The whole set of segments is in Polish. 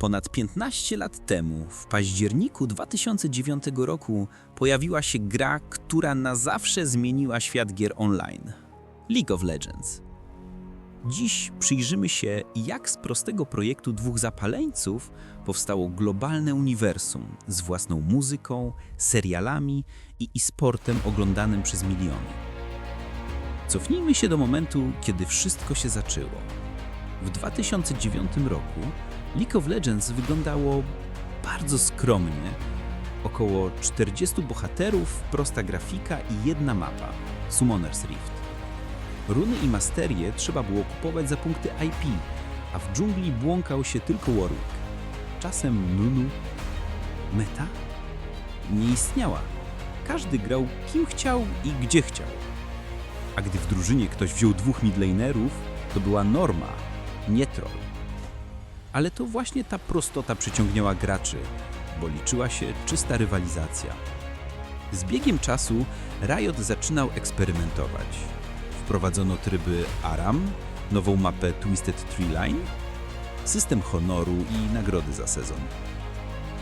Ponad 15 lat temu, w październiku 2009 roku, pojawiła się gra, która na zawsze zmieniła świat gier online League of Legends. Dziś przyjrzymy się, jak z prostego projektu dwóch zapaleńców powstało globalne uniwersum z własną muzyką, serialami i e-sportem oglądanym przez miliony. Cofnijmy się do momentu, kiedy wszystko się zaczęło. W 2009 roku League of Legends wyglądało bardzo skromnie. Około 40 bohaterów, prosta grafika i jedna mapa Summoner's Rift. Runy i masterie trzeba było kupować za punkty IP, a w dżungli błąkał się tylko Warwick. Czasem Nunu. Meta? Nie istniała. Każdy grał kim chciał i gdzie chciał. A gdy w drużynie ktoś wziął dwóch midlanerów, to była norma, nie troll. Ale to właśnie ta prostota przyciągnęła graczy, bo liczyła się czysta rywalizacja. Z biegiem czasu Riot zaczynał eksperymentować. Wprowadzono tryby ARAM, nową mapę Twisted Tree Line, system honoru i nagrody za sezon.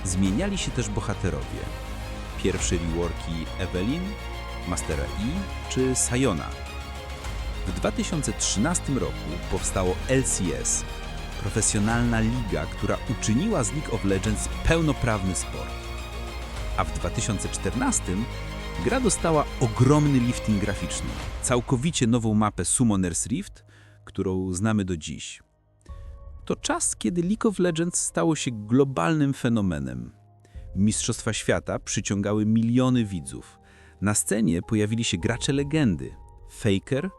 Zmieniali się też bohaterowie. Pierwsze reworki Evelyn, Mastera E czy Sayona. W 2013 roku powstało LCS, profesjonalna liga, która uczyniła z League of Legends pełnoprawny sport. A w 2014 gra dostała ogromny lifting graficzny, całkowicie nową mapę Summoner's Rift, którą znamy do dziś. To czas, kiedy League of Legends stało się globalnym fenomenem. Mistrzostwa świata przyciągały miliony widzów. Na scenie pojawili się gracze legendy Faker,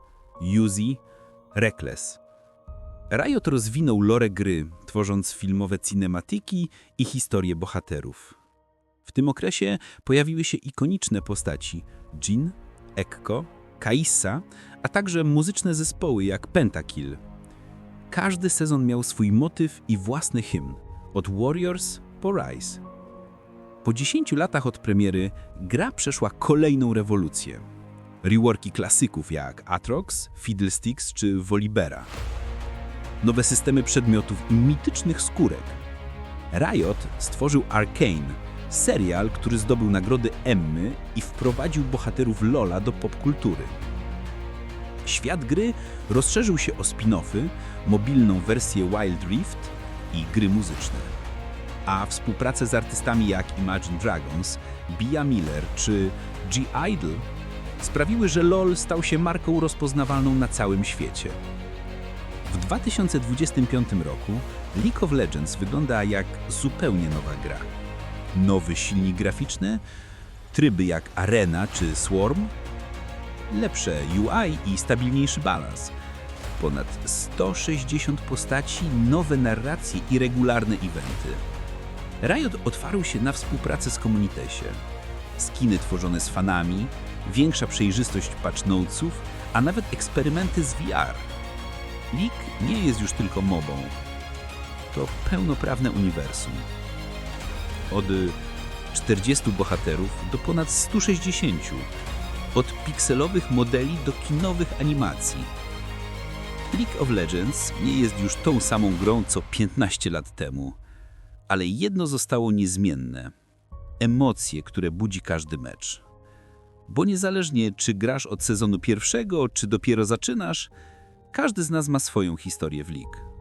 Yuzi, Reckless. Riot rozwinął lore gry, tworząc filmowe cinematiki i historie bohaterów. W tym okresie pojawiły się ikoniczne postaci Jin, Ekko, Kaissa, a także muzyczne zespoły jak Pentakill. Każdy sezon miał swój motyw i własny hymn, od Warriors po Rise. Po 10 latach od premiery gra przeszła kolejną rewolucję. Reworki klasyków jak Atrox, Fiddlesticks czy Volibera. Nowe systemy przedmiotów i mitycznych skórek. Riot stworzył Arcane, serial, który zdobył nagrody Emmy i wprowadził bohaterów Lola do popkultury. Świat gry rozszerzył się o spin-offy, mobilną wersję Wild Rift i gry muzyczne. A współpracę z artystami jak Imagine Dragons, Bia Miller czy G. Idol sprawiły, że LoL stał się marką rozpoznawalną na całym świecie. W 2025 roku League of Legends wygląda jak zupełnie nowa gra. Nowy silnik graficzny, tryby jak Arena czy Swarm, lepsze UI i stabilniejszy balans. Ponad 160 postaci, nowe narracje i regularne eventy. Riot otwarł się na współpracę z Communitesie. Skiny tworzone z fanami, większa przejrzystość patch notesów, a nawet eksperymenty z VR. League nie jest już tylko mobą. To pełnoprawne uniwersum. Od y, 40 bohaterów do ponad 160. Od pikselowych modeli do kinowych animacji. League of Legends nie jest już tą samą grą co 15 lat temu. Ale jedno zostało niezmienne. Emocje, które budzi każdy mecz. Bo niezależnie czy grasz od sezonu pierwszego, czy dopiero zaczynasz, każdy z nas ma swoją historię w League.